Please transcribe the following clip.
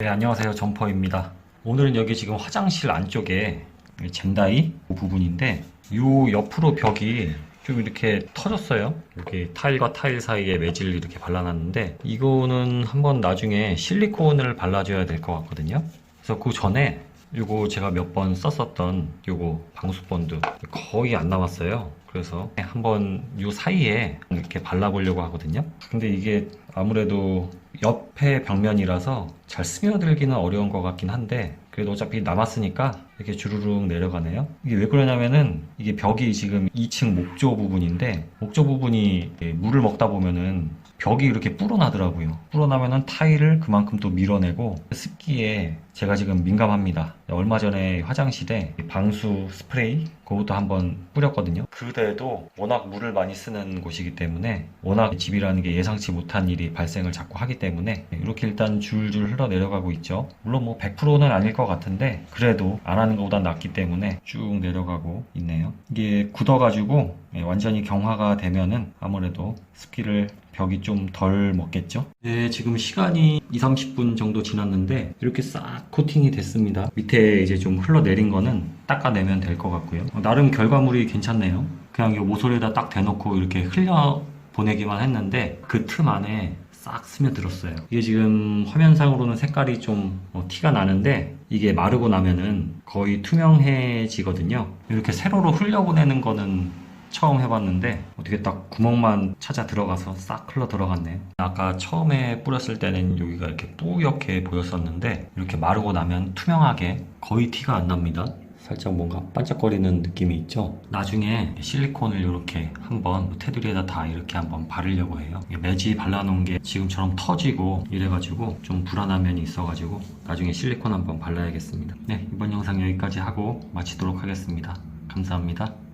네, 안녕하세요. 점퍼입니다. 오늘은 여기 지금 화장실 안쪽에 이 젠다이 그 부분인데 요 옆으로 벽이 좀 이렇게 터졌어요. 여기 타일과 타일 사이에 매질을 이렇게 발라놨는데 이거는 한번 나중에 실리콘을 발라줘야 될 것 같거든요. 그래서 그 전에 요거 제가 몇 번 썼었던 요거 방수본드 거의 안 남았어요. 그래서 한번 요 사이에 이렇게 발라보려고 하거든요. 근데 이게 아무래도 옆에 벽면이라서 잘 스며들기는 어려운 것 같긴 한데 그래도 어차피 남았으니까 이렇게 주르륵 내려가네요. 이게 왜 그러냐면은 이게 벽이 지금 2층 목조 부분인데 목조 부분이 물을 먹다 보면은 벽이 이렇게 불어나더라고요. 불어나면은 타일을 그만큼 또 밀어내고 습기에 제가 지금 민감합니다. 얼마 전에 화장실에 방수 스프레이 그것도 한번 뿌렸거든요. 그대도 워낙 물을 많이 쓰는 곳이기 때문에 워낙 집이라는 게 예상치 못한 일이 발생을 자꾸 하기 때문에 이렇게 일단 줄줄 흘러 내려가고 있죠. 물론 뭐 100%는 아닐 것 같은데 그래도 안 하는 것보다 낫기 때문에 쭉 내려가고 있네요. 이게 굳어가지고 예, 완전히 경화가 되면은 아무래도 습기를 벽이 좀 덜 먹겠죠? 네, 지금 시간이 2, 30분 정도 지났는데 이렇게 싹 코팅이 됐습니다. 밑에 이제 좀 흘러내린 거는 닦아내면 될 것 같고요. 어, 나름 결과물이 괜찮네요. 그냥 이 모서리에다 딱 대놓고 이렇게 흘려 보내기만 했는데 그 틈 안에 싹 스며들었어요. 이게 지금 화면상으로는 색깔이 좀 어, 티가 나는데 이게 마르고 나면은 거의 투명해지거든요. 이렇게 세로로 흘려보내는 거는 처음 해봤는데 어떻게 딱 구멍만 찾아 들어가서 싹 흘러 들어갔네요. 아까 처음에 뿌렸을 때는 여기가 이렇게 뿌옇게 보였었는데 이렇게 마르고 나면 투명하게 거의 티가 안 납니다. 살짝 뭔가 반짝거리는 느낌이 있죠. 나중에 실리콘을 이렇게 한번 테두리에다 다 이렇게 한번 바르려고 해요. 매지 발라놓은 게 지금처럼 터지고 이래가지고 좀 불안한 면이 있어가지고 나중에 실리콘 한번 발라야겠습니다. 네, 이번 영상 여기까지 하고 마치도록 하겠습니다. 감사합니다.